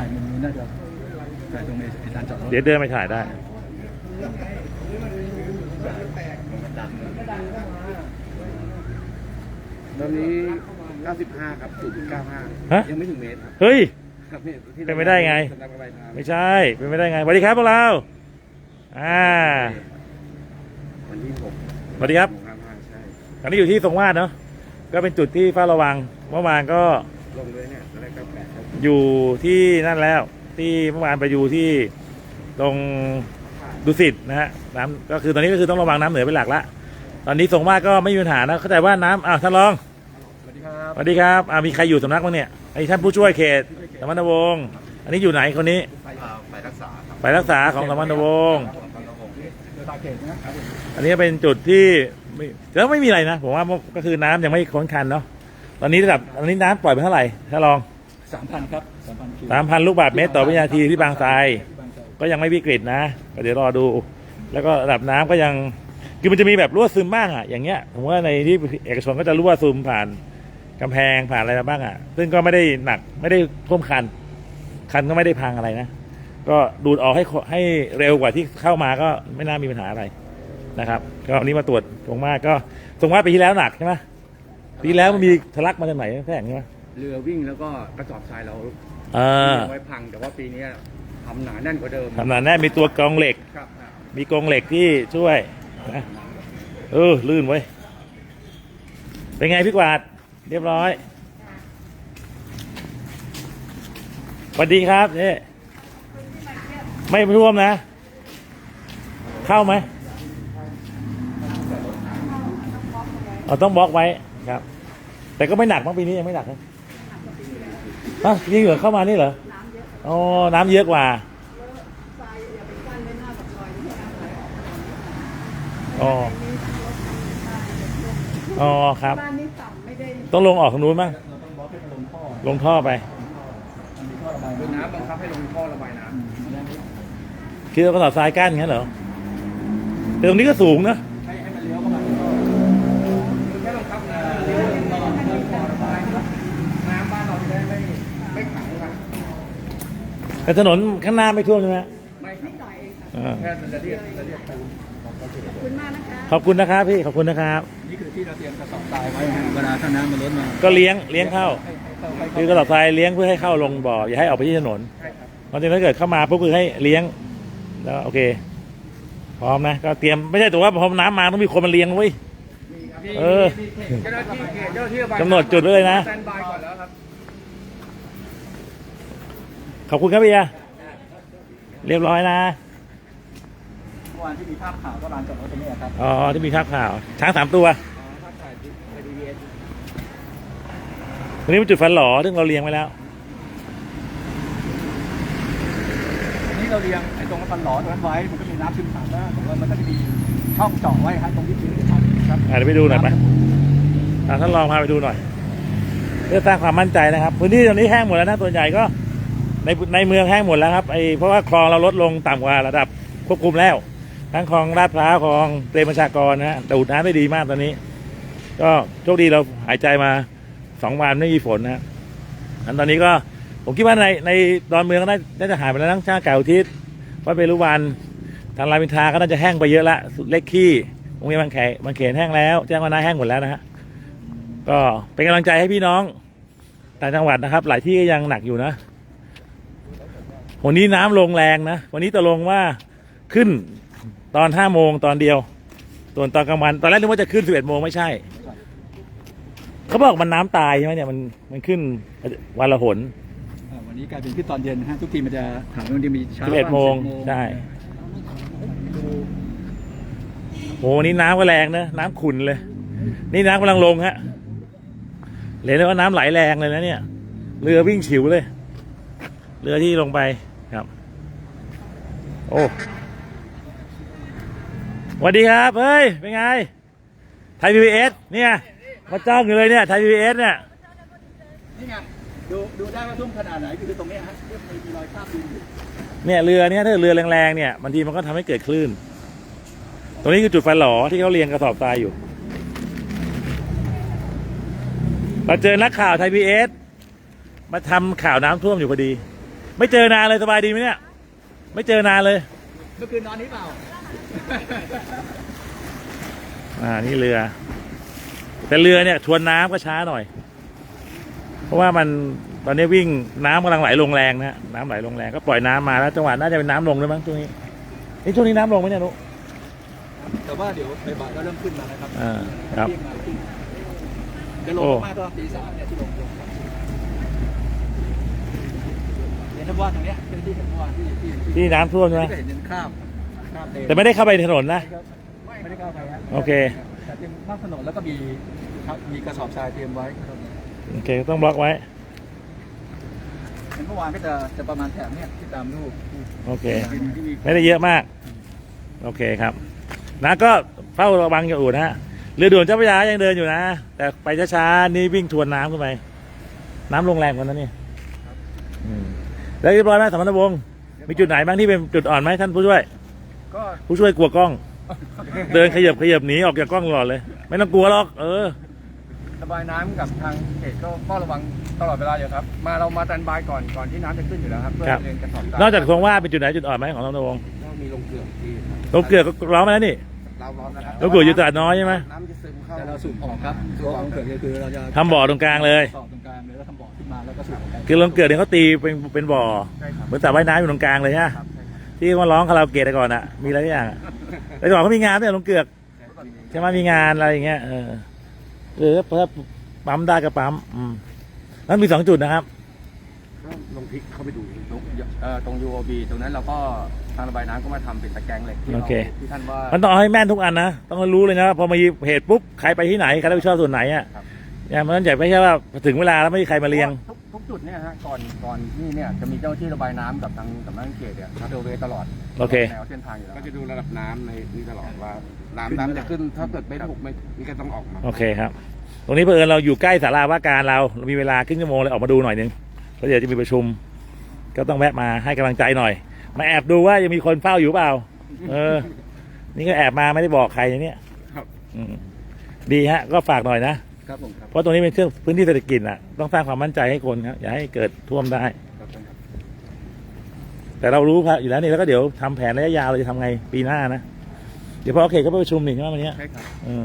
ถ่ายมุมนี้น่าจะถ่ายตรงในลานจอดรถเดี๋ยวเดินไปถ่ายได้ ตอนนี้ 95 ครับ0.95ฮะยังไม่ถึงเมตรครับเฮ้ย ครับเนี่ยที่เป็นไปได้ไง สำนักระบายน้ำไม่ใช่ เป็นไม่ได้ไงสวัสดีครับพวกเรา อ่า วันที่6สวัสดีครับ55ใช่ ตอนนี้อยู่ที่ทรงวาดเนาะ ก็เป็นจุดที่เฝ้าระวัง เมื่อวานก็ ลงเลยเนี่ยตอนแรกก็แปดครับอยู่ที่นั่นแล้ว ที่เมื่อวานไปอยู่ที่ตรงดุสิตนะฮะน้ำก็คือตอนนี้ก็คือต้องระวังน้ำเหนือเป็นหลักละตอนนี้ทรงวาดก็ไม่มีปัญหานะเข้าใจว่าน้ำอ้าวท่านรองสวัสดีครับสวัสดีครับอ่ามีใครอยู่สำนักบ้างเนี่ยไอ้ท่านผู้ช่วยเขตสมณวงศ์อันนี้อยู่ไหนคนนี้ไปไปรักษาครับไปรักษาของสมณวงศ์เดินตาเขตนะครับอันนี้เป็นจุดที่ไม่แล้วไม่มีอะไรนะผมว่าก็คือน้ำยังไม่ค้นคันเนาะ ตอนนี้ระดับอันนี้น้ำปล่อยไปเท่าไหร่ถ้าลองสามพันครับสามพันคิวสามพันลูกบาศก์เมตรต่อวินาทีที่บางทรายที่บางไทรก็ยังไม่วิกฤตนะก็เดี๋ยวรอดู แล้วก็ระดับน้ำก็ยังคือมันจะมีแบบรั่วซึมบ้างอะอย่างเงี้ยผมว่าในที่เอกชนก็จะรั่วซึมผ่านกำแพงผ่านอะไรมาบ้างอะ ซึ่งก็ไม่ได้หนักไม่ได้ท่วมคัน คันก็ไม่ได้พังอะไรนะ ก็ดูดออกให้ให้เร็วกว่าที่เข้ามาก็ไม่น่ามีปัญหาอะไรนะครับ ก็วันนี้มาตรวจตรงมากก็ตรงมากปีที่แล้วหนักใช่ไหม ปีที่แล้วมันมีทะลักมาจากไหนแท่งใช่ไหมเรือวิ่งแล้วก็กระสอบทรายเราเออเลี้ยงไว้พังแต่ว่าปีนี้ทำหนาแน่นกว่าเดิมทำนานแน่มีตัวกรองเหล็ก ครับมีกรงเหล็กที่ช่วยนะเออลื่นไว้ยเป็นไงพี่กวาด เรียบร้อยสวัสดีครับเนี่ยไม่ท่วมนะ เข้าไหมเราต้องบล็อกไว้ ครับ แต่ก็ไม่หนักมั้งปีนี้ยังไม่หนักนะฮะนี่เหรอเข้ามานี่เหรออ๋อน้ำเยอะกว่าอ๋ออ๋อครับบ้านนี้ต่ำไม่ได้ต้องลงออกทางนู้นบ้างเราต้องบล็อกให้ลงท่อลงท่อไปมันมีท่อระบายคือน้ำน้ำบังคับให้ลงท่อระบายน้อืมอันนี้คือเราก็ต่อทรายกั้นอย่างนั้นเหรอแต่ตรงนี้ก็สูงนะ ให้ให้มันเลี้ยวเข้ามาในท่อำคือแค่บังคับน้ำเลี้ยวตลอดเดินท่อระบายครับน้ำบ้านเราจะได้ไม่ไม่ขังครับ แต่ถนนข้างหน้าไม่ท่วมใช่ไหมไม่ขังหน่อยเองค่ะอ่าแค่ระเรียกระเรียกปูนขอบคุณมากนะคะขอบคุณนะครับพี่ขอบคุณนะครับ นี่คือที่เราเตรียมกระสอบทรายไว้ฮะเวลาถ้าน้ำมันล้นมาก็เลี้ยงเลี้ยงเข้า ให้ให้เข้าให้คือกเข้าระสอบทรายเลี้ยงเพื่อให้เข้าลงบ่ออย่าให้ออกไปที่ถนนใช่ครับเพราะฉะนั้นถ้าเกิดเข้ามาปุ๊บคือให้เลี้ยง แล้วโอเค พร้อมนะ ก็เตรียมไม่ใช่แต่ว่าพอน้ำมาต้องมีคนมาเลี้ยงเว้ย มีครับเออเจ้าหน้าที่เขตเจ้าหน้าที่ระบายกำหนดจุดไว้เลยนะ สแตนบายก่อนแล้วครับ ขอบคุณครับพี่ยาเรียบร้อยนะเมื่อวานที่มีภาพข่าวก็ลานจอดรถตรงนี้ครับอ๋อที่มีภาพข่าวช้างสามตัวอ๋อภาพถ่ายที่ไอดีเอสตรงนี้เป็นจุดฟันหล่อซึ่งเราเลี้ยงไว้แล้วอันนี้เราเรียงไอ้ตรงฟันหลอตรงนั้นไว้มันก็มีน้ำซึมผ่านได้แต่ว่ามันก็จะมีช่องเจาะไว้ฮะตรงที่ทิ้งครับอะเดี๋ยวไปดูหน่อยไปอะท่านลองพาไปดูหน่อยเพื่อสร้างความมั่นใจนะครับพื้นที่ตรงนี้แห้งหมดแล้วนะส่วนใหญ่ก็ ในในเมืองแห้งหมดแล้วครับไอเพราะว่าคลองเราลดลงต่ำกว่าระดับควบคุมแล้ว ทั้งคลองลาดพร้าวคลองเตรียมประชากรนะฮะดูดน้ำได้ดีมากตอนนี้ ก็โชคดีเราหายใจมาสองวันไม่มีฝนนะฮะอันตอนนี้ก็ผมคิดว่าในในดอนเมืองก็น่าจะหายไปแล้วทั้งชาเก่าทิศวัดเบรุวันทางรามอินทราก็น่าจะแห้งไปเยอะละสุดเล็กขี้โรงเรียนบางแขบางเขนแห้งแล้วแจ้งวัฒนะแห้งหมดแล้วนะฮะก็เป็นกำลังใจให้พี่น้องต่างจังหวัดนะครับ หลายที่ก็ยังหนักอยู่นะ วันนี้น้ำลงแรงนะ วันนี้ตกลงว่าขึ้นตอนห้าโมงตอนเดียวส่วนตอนกลางวันตอนแรกนึกว่าจะขึ้นสิบเอ็ดโมงไม่ใช่ เขาบอกมันน้ำตายใช่ไหมเนี่ยมันมันขึ้นวันละหนอ่าวันนี้กลายเป็นที่ตอนเย็นนะฮะทุกทีมันจะถามมันจะมีเช้าสิบเอ็ดโมง10ใช่โหวันนี้น้ำก็แรงนะน้ำขุ่นเลย นี่น้ำกำลังลงฮะเห็นเลยว่าน้ำไหลแรงเลยนะเนี่ย เรือวิ่งฉิวเลย เรือที่ลงไป ครับ โอ้สวัสดีครับ เฮ้ย เป็นไง ไทยพีบีเอสเนี่ย มาจ้องอยู่เลยเนี่ย ไทยพีบีเอสเนี่ย นี่ไง ดู ดูได้ว่าท่วมขนาดไหนคือตรงเนี้ยฮะที่มันมีรอยคราบดินอยู่เนี่ยเรือเนี่ยถ้าเรือแรงๆเนี่ยบางทีมันก็ทำให้เกิดคลื่น ตรงนี้คือจุดฟันหลอที่เขาเรียงกระสอบทรายอยู่เราเจอนักข่าวไทยพีเอสมาทำข่าวน้ำท่วมอยู่พอดี ไม่เจอนานเลยสบายดีไหมเนี่ย ไม่เจอนานเลย เมื่อคืนนอนนี้เปล่า อ่า นี่เรือ แต่เรือเนี่ยทวนน้ำก็ช้าหน่อย เพราะว่ามันตอนนี้วิ่งน้ำกำลังไหลลงแรงนะฮะน้ำไหลลงแรงก็ปล่อยน้ำมาแล้วจังหวะน่าจะเป็นน้ำลงด้วยมั้งช่วงนี้นี่ช่วงนี้น้ำลงไหมเนี่ยนุแต่ว่าเดี๋ยวบ่ายๆก็เริ่มขึ้นมานะครับอ่าครับ เที่ยงมาขึ้นจะลงโอ้มากตอนตีสามเนี่ยที่ลงลงเห็น ท่านว่าตรงเนี้ยเป็นที่ท่านว่าที่ที่ที่ที่น้ำท่วมใช่ไหมที่เห็นเป็นคราบคราบเแต่ไม่ได้เข้าไปถนนนะ ไม่ได้เข้าไปฮะโอเค แต่เตรียมข้ามถนนแล้วก็มีครับมีกระสอบทรายเตรียมไว้ครับโอเคต้องบล็อกไว้ เห็นเมื่อวานก็จะจะประมาณแถบเนี้ยที่ตามรูปโอเค ที่มีไม่ได้เยอะมาก โอเคครับนะก็เฝ้าระวังอยู่นะฮะเรือด่วนเจ้าพระยายังเดินอยู่นะ แต่ไปช้าๆนี่วิ่งทวนน้ำขึ้นไป น้ำลงแรงกว่านั้นนี่ แล้วเรียบร้อยไหมสมรวงศ์มีจุดไหนบ้างที่เป็นจุดอ่อนไหมท่านผู้ช่วย ก็ผู้ช่วยกลัวกล้อง เดินขยับขยับหนีออกจากกล้องตลอดเลย ไม่ต้องกลัวหรอก เออ ระบายน้ำกับทางเขตก็เฝ้าระวังตลอดเวลาอยู่ครับ มาเรามาตันบายก่อนก่อนที่น้ำจะขึ้นอยู่แล้วครับเพื่อครับ เรียนกระสอบทรายนอกจากโครงว่าเป็นจุดไหนจุดอ่อนไหมของสมรวงศ์ก็มีลงเกลือที่ลงเกลือก็ร้องมาแล้วนี่เราร้อนนะครับลงเกลืออยู่ตลาดน้อยใช่ไหมน้ำจะซึมเข้าแต่เราสูบออกครับตัวของเกิดก็คือเราจะทำบ่อตรงกลางเลยต่อตรงกลางเลยแล้วทำบ่อ ขึ้นมาแล้วก็สูบออกไปคือลงเกลือเนี่ยเขาตีเป็นเป็นบ่อ ใช่ครับเหมือนสระว่ายน้ำอยู่ตรงกลางเลยฮะครับใช่ครับที่เขาร้องคาราโอเกะแต่ก่อนอะมีอะไรทุกอย่างอะแต่ก่อนเขามีงานเนี่ยลงเกือกใช่ไหมมีงานอะไรอย่างเงี้ยเออเออเพิ่มปั๊มได้ก็ปั๊มอืมแล้วมีสองจุดนะครับ ก็ลงพลิกเข้าไปดูตรงเอ่อตรง UOB ตรงนั้นเราก็ทางระบายน้ำก็มาทำเป็นตะแกรงเหล็กที่โอเราเค ที่ท่านว่า มันต้องเอาให้แม่นทุกอันนะ ต้องรู้เลยนะ พอมีเหตุปุ๊บ ใครไปที่ไหน ใครรับผิดชอบส่วนไหนอะ ครับ เนี่ยมันจะไม่ใช่ว่าถึงเวลาแล้วไม่มีใครมาเรียง ทุกทุกจุดเนี่ยฮะก่อนก่อนนี่เนี่ยจะมีเจ้าหน้าที่ระบายน้ำกับทางสำนักงานเขตเนี่ยทัเดเวย์ตลอดโอเค แนวเส้นทางอยู่แล้วก็จะดูระดับน้ำในนี่ตลอดว่าน้ำน้ำจะขึ้นถ้าเกิดไม่ถูกไม่นี่ก็ต้องออกมา โอเคครับ ตรงนี้เพื่อนเราอยู่ใกล้ศาลาว่าการเราเรามีเวลาครึ่งชั่วโมงเลยออกมาดูหน่อยนึงแล้วเดี๋ยวจะมีประชุม ก็ต้องแวะมาให้กำลังใจหน่อย มาแอบดูว่ายังมีคนเฝ้าอยู่เปล่า เออ นี่ก็แอบมาไม่ได้บอกใครอย่างเนี้ยครับ อืมดีฮะ ก็ฝากหน่อยนะ ครับผมครับเพราะตรงนี้เป็นเครื่องพื้นที่เศรษฐกิจอะต้องสร้างความมั่นใจให้คนครับอย่าให้เกิดท่วมได้ ครับท่านครับแต่เรารู้ครับอยู่แล้วนี่แล้วก็เดี๋ยวทำแผนระยะยาวเราจะทำไงปีหน้านะ เดี๋ยวพอโอเคก็ไปประชุมนี่ใช่ไหมวันเนี้ยใช่ครับเออ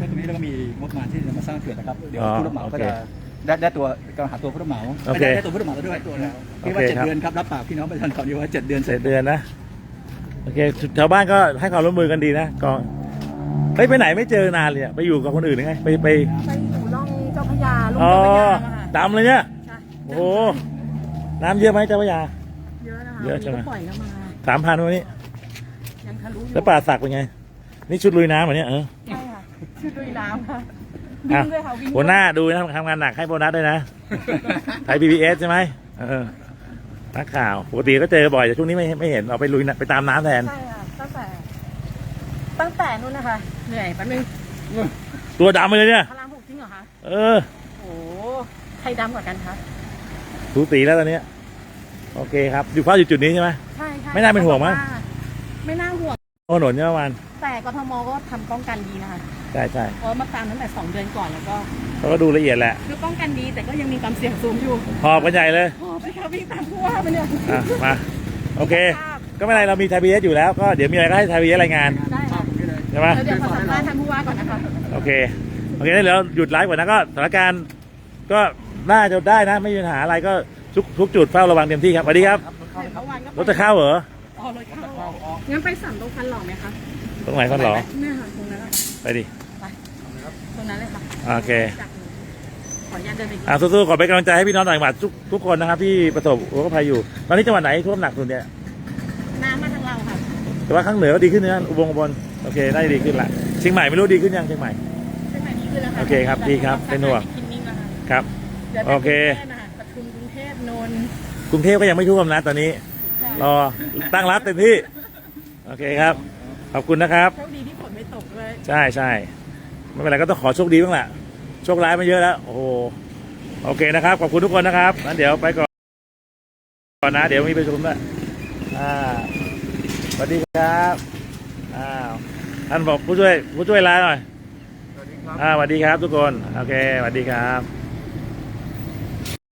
ก็ตรงนี้เราก็มีงบประมาณที่จะมาสร้างเขื่อนนะครับ เดี๋ยวอ๋อผู้รับเหมาโอก็เคจะได้ได้ตัวกำลังหาตัวผู้รับเหมาโอเคได้ได้ตัวผู้รับเหมาแล้วด้วยตัวแล้วพี่ว่าโอเคเจ็ดครับ เดือนครับรับปากพี่น้องประชาชนก่อนดีว่าเจ็ดเดือนเสเสร็ร็จจเดือนนะโอเคชาวบ้านก็ให้ความร่วมมือกันดีนะก็ เฮ้ยไปไหนไม่เจอนานเลยอะไปอยู่กับคนอื่นหรือไงไปไปไปอยู่ร่องเจ้าพระยาลุ่มอ๋อเจ้าพระยานะคะดำเลยเนี่ยใช่โอ้โหน้ำเยอะไหมเจ้าพระยา เยอะนะคะเยอะใช่ไหม วันนี้ก็ปล่อยแล้วมาสามพันวันนี้ ยังทะลุอยู่แล้วป่าสักเป็นไง นี่ชุดลุยน้ำเหรอเนี่ยเออใช่ค่ะชื่อดุยน้ำค่ะอะวิ่งด้วยค่ะวิ่งหัวหน้าดูนะทำงานหนักให้โบนัสด้วยนะ ไทยพีบีเอสใช่ไหมเออนักข่าวปกติก็เจอบ่อยแต่ช่วงนี้ไม่ไม่เห็นเราไปลุยน้ำไปตามน้ำแทน ใช่ค่ะตั้งแต่ ตั้งแต่นู้นนะคะ เหนื่อยแป๊บนึงตัวดำไปเลยเนี่ยพระรามหกจริงเหรอคะ เออโอ้โหใครดำกว่ากันคะสูสีแล้วตอนเนี้ยโอเคครับ อยู่เฝ้าอยู่จุดนี้ใช่ไหม ใช่ใช่ไม่น่าเป็นห่วงมั้ง ไม่น่าห่วง ถนนเนี่ยประมาณแต่กทมก็ทำป้องกันดีนะคะ ใช่ใช่เพราะมาตามตั้งแต่สองเดือนก่อนแล้วก็ เขาก็ดูละเอียดแหละคือป้องกันดีแต่ก็ยังมีความเสี่ยงสูงอยู่หอบกันใหญ่เลย โอ้ไปค่ะวิ่งตามผู้ว่าไปเนี่ยอะ มา โอเคครับก็ไม่เป็นไรเรามีไทยพีเอสอยู่แล้ว ก็เดี๋ยวมีอะไรก็ให้ไทยพีเอสรายงาน ได้ค่ะ ใช่ไหมเดี๋ยวขอสัมภาษณ์ท่านผู้ว่าก่อนนะคะโอเคโอเคงั้นเดี๋ยวหยุดไลฟ์ก่อนนะก็สถานการณ์ก็น่าจะได้นะ ไม่มีปัญหาอะไรก็ทุกทุกจุดเฝ้าระวังเต็มที่ครับสวัสดีครับเห็นเมื่อวานก็รถจะเข้าเหรออ๋อรถเข้างั้นไปสั่งตรงคันหล่อไหมคะตรงไหนคนหรอเนี่ยค่ะตรงนั้นแหละค่ะไปดิตรงนั้นเลยค่ะโอเคจากขออนุญาตเดินไปกินอะสู้ๆขอเป็นกำลังใจให้พี่น้องต่างจังหวัดทุกทุกคนนะครับที่ประสบอุทกภัยอยู่ ตอนนี้จังหวัดไหนท่วมหนักสุดเนี่ยน้ำมาทางเราค่ะแต่ว่าข้างเหนือก็ดีขึ้นนะอุบลอุบล โอเคได้ดีขึ้นละเชียงใหม่ไม่รู้ดีขึ้นยังเชียงใหม่เส้นไหนดีขึ้นแล้วค่ะโอเคครับดีครับเป็นห่วงคินนิ่งแล้วค่ะครับเดี๋ยวไปโอเคกรุงทพนะคะปทุมกรุงเทพนนท์กรุงเทพก็ยังไม่ท่วมนะตอนนี้ใช่รอตั้งรับเต็มที่โอเคครับ ขอบคุณนะครับโชคดีที่ฝนไม่ตกเลยใช่ใช่ไม่เป็นไรก็ต้องขอโชคดีบ้างแหละโชคร้ายมาเยอะแล้ว โอ้โหโอเคนะครับ ขอบคุณทุกคนนะครับงั้นเดี๋ยวไปก่อนก่อนนะ เดี๋ยวมีประชุมด้วยอ่าสวัสดีครับ อ้าวท่านบอกผู้ช่วยผู้ช่วยลาหน่อยสวัสดีครับอ่าสวัสดีครับทุกคน โอเคสวัสดีครับ